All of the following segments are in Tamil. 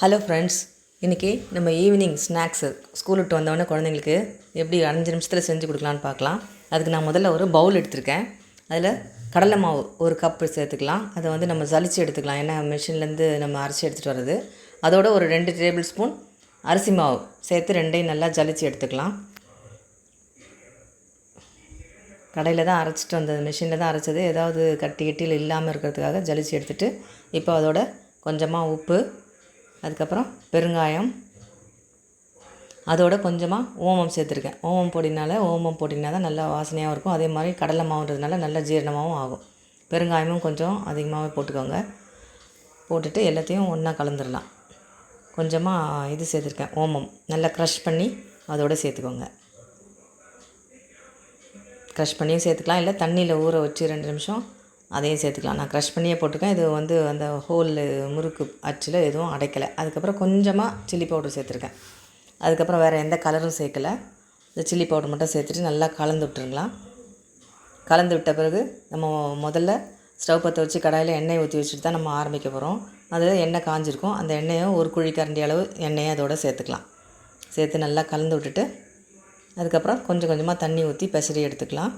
ஹலோ ஃப்ரெண்ட்ஸ் இன்றைக்கி நம்ம ஈவினிங் ஸ்நாக்ஸு ஸ்கூல் விட்டு வந்தவொடனே குழந்தைங்களுக்கு எப்படி அஞ்சு நிமிஷத்தில் செஞ்சு கொடுக்கலான்னு பார்க்கலாம். அதுக்கு நான் முதல்ல ஒரு பவுல் எடுத்திருக்கேன். அதில் கடலை மாவு ஒரு கப்பு சேர்த்துக்கலாம். அதை வந்து நம்ம ஜலிச்சு எடுத்துக்கலாம். ஏன்னா மிஷின்லேருந்து நம்ம அரைச்சி எடுத்துகிட்டு வர்றது. அதோட ஒரு ரெண்டு டேபிள் ஸ்பூன் அரிசி மாவு சேர்த்து ரெண்டையும் நல்லா ஜலிச்சு எடுத்துக்கலாம். கடையில் தான் அரைச்சிட்டு வந்தது. மிஷினில் தான் அரைச்சது. ஏதாவது கட்டி கட்டியில் இல்லாமல் இருக்கிறதுக்காக ஜலிச்சு எடுத்துகிட்டு இப்போ அதோட கொஞ்சமாக உப்பு அதுக்கப்புறம் பெருங்காயம். அதோட கொஞ்சமாக ஓமம் சேர்த்துருக்கேன். ஓமம் பொடினால் ஓமம் பொடினா தான் நல்லா வாசனையாகவும் இருக்கும். அதே மாதிரி கடலை மாவுன்றதுனால நல்லா ஜீரணமாகவும் ஆகும். பெருங்காயமும் கொஞ்சம் அதிகமாகவே போட்டுக்கோங்க. போட்டுட்டு எல்லாத்தையும் ஒன்றா கலந்துடலாம் கொஞ்சமாக இது சேர்த்துருக்கேன் ஓமம். நல்லா க்ரஷ் பண்ணி அதோடு சேர்த்துக்கோங்க. க்ரஷ் பண்ணியும் சேர்த்துக்கலாம். இல்லை தண்ணியில் ஊற வச்சு ரெண்டு நிமிஷம் அதையும் சேர்த்துக்கலாம். நான் க்ரஷ் பண்ணியே போட்டிருக்கேன். இது வந்து அந்த ஹோல் முறுக்கு அச்சில் எதுவும் அடைக்கலை. அதுக்கப்புறம் கொஞ்சமாக சில்லி பவுடர் சேர்த்துருக்கேன். அதுக்கப்புறம் வேறு எந்த கலரும் சேர்க்கலை. இந்த சில்லி பவுடர் மட்டும் சேர்த்துட்டு நல்லா கலந்து விட்டுருங்களாம் கலந்து விட்ட பிறகு நம்ம முதல்ல ஸ்டவ் பற்ற வச்சு கடாயில் எண்ணெய் ஊற்றி வச்சுட்டு தான் நம்ம ஆரம்பிக்க போகிறோம் அது எண்ணெய் காஞ்சிருக்கும். அந்த எண்ணெயை ஒரு குழி கரண்டி அளவு எண்ணெயை அதோடு சேர்த்துக்கலாம். சேர்த்து நல்லா கலந்து விட்டுட்டு அதுக்கப்புறம் கொஞ்சம் கொஞ்சமாக தண்ணி ஊற்றி பெசரி எடுத்துக்கலாம்.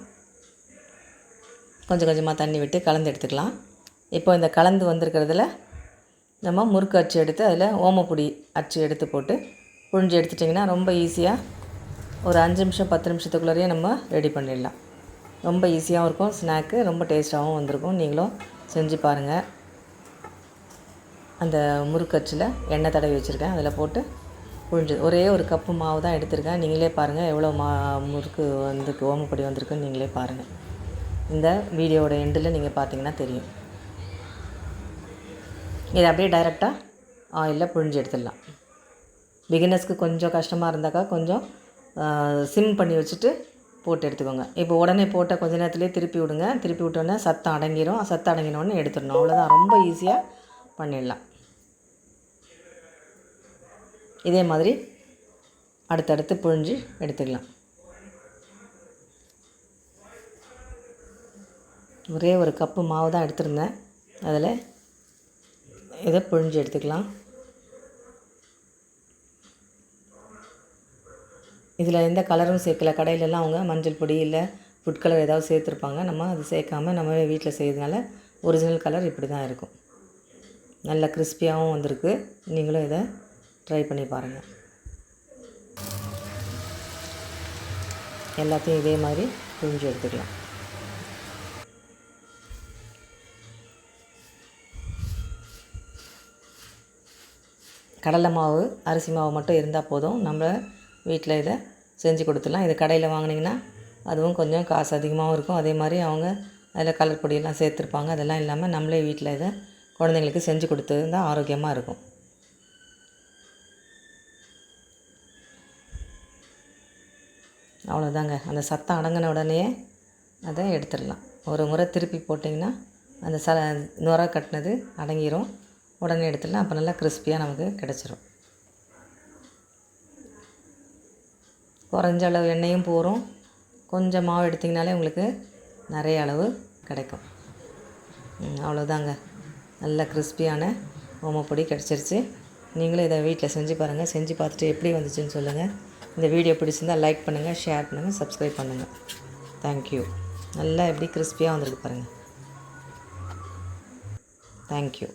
கொஞ்சம் கொஞ்சமாக தண்ணி விட்டு கலந்து எடுத்துக்கலாம். இப்போ இந்த கலந்து வந்திருக்கிறதுல நம்ம முறுக்கு அச்சு எடுத்து அதில் ஓமப்பொடி அச்சு எடுத்து போட்டு புழிஞ்சு எடுத்துட்டிங்கன்னா ரொம்ப ஈஸியாக ஒரு அஞ்சு நிமிஷம் பத்து நிமிஷத்துக்குள்ளேயே நம்ம ரெடி பண்ணிடலாம். ரொம்ப ஈஸியாகவும் இருக்கும். ஸ்நாக்கு ரொம்ப டேஸ்ட்டாகவும் வந்திருக்கும். நீங்களும் செஞ்சு பாருங்கள் அந்த முறுக்கச்சில் எண்ணெய் தடவி வச்சுருக்கேன். அதில் போட்டு புழிஞ்சு ஒரே ஒரு கப்பு மாவு தான் எடுத்திருக்கேன். நீங்களே பாருங்கள் எவ்வளோ மா முறுக்கு வந்துருக்கு ஓமப்பொடி வந்திருக்குன்னு நீங்களே பாருங்கள் இந்த வீடியோவோட எண்டில் நீங்கள் பார்த்தீங்கன்னா தெரியும். இதை அப்படியே டைரெக்டாக ஆயிலில் புழிஞ்சு எடுத்துடலாம். பிகினர்ஸ்க்கு கொஞ்சம் கஷ்டமாக இருந்தாக்கா கொஞ்சம் சிம் பண்ணி வச்சுட்டு போட்டு எடுத்துக்கோங்க. இப்போ உடனே போட்டால் கொஞ்ச நேரத்துலேயே திருப்பி விடுங்க. திருப்பி விட்டோன்னே சத்தம் அடங்கிடும் சத்தம் அடங்கினோடனே எடுத்துடணும். அவ்வளோதான் ரொம்ப ஈஸியாக பண்ணிடலாம். இதே மாதிரி அடுத்தடுத்து புழிஞ்சு எடுத்துக்கலாம். ஒரே ஒரு கப்பு மாவு தான் எடுத்திருந்தேன். அதில் இதை புழிஞ்சு எடுத்துக்கலாம். இதில் எந்த கலரும் சேர்க்கல. கடையிலலாம் அவங்க மஞ்சள் பொடி இல்லை ஃபுட் கலர் ஏதாவது சேர்த்துருப்பாங்க. நம்ம அது சேர்க்காம நம்ம வீட்டில் செய்யறதுனால ஒரிஜினல் கலர் இப்படி தான் இருக்கும். நல்ல கிறிஸ்பியாகவும் வந்திருக்கு. நீங்களும் இதை ட்ரை பண்ணி பாருங்கள் எல்லாத்தையும் இதே மாதிரி புரிஞ்சு எடுத்துக்கலாம். கடலை மாவு அரிசி மாவு மட்டும் இருந்தால் போதும். நம்ம வீட்டில் இதை செஞ்சு கொடுத்துடலாம். இது கடையில் வாங்கினீங்கன்னா அதுவும் கொஞ்சம் காசு அதிகமாகவும் இருக்கும். அதே மாதிரி அவங்க அதில் கலர் பொடியெல்லாம் சேர்த்துருப்பாங்க. அதெல்லாம் இல்லாமல் நம்மளே வீட்டில் இதை குழந்தைங்களுக்கு செஞ்சு கொடுத்துருந்தால் ஆரோக்கியமாக இருக்கும். அவ்வளோதாங்க. அந்த சத்தம் அடங்கின உடனே அதை எடுத்துடலாம். ஒரு முறை திருப்பி போட்டிங்கன்னா அந்த ச நுர கட்டினது அடங்கிரும். உடனே எடுத்துடலாம். அப்போ நல்லா கிறிஸ்பியாக நமக்கு கிடச்சிரும். குறைஞ்ச அளவு எண்ணெயும் போகிறோம் கொஞ்சம் மாவு எடுத்திங்கனாலே உங்களுக்கு நிறைய அளவு கிடைக்கும். அவ்வளோதாங்க நல்ல கிறிஸ்பியான ஓமப்பொடி கிடச்சிருச்சு. நீங்களும் இதை வீட்டில் செஞ்சு பாருங்கள் செஞ்சு பார்த்துட்டு எப்படி வந்துச்சுன்னு சொல்லுங்கள் இந்த வீடியோ பிடிச்சிருந்தால் லைக் பண்ணுங்கள் ஷேர் பண்ணுங்கள் சப்ஸ்கிரைப் பண்ணுங்கள் தேங்க்யூ நல்லா எப்படி கிறிஸ்பியாக வந்திருக்கு பாருங்கள் தேங்க்யூ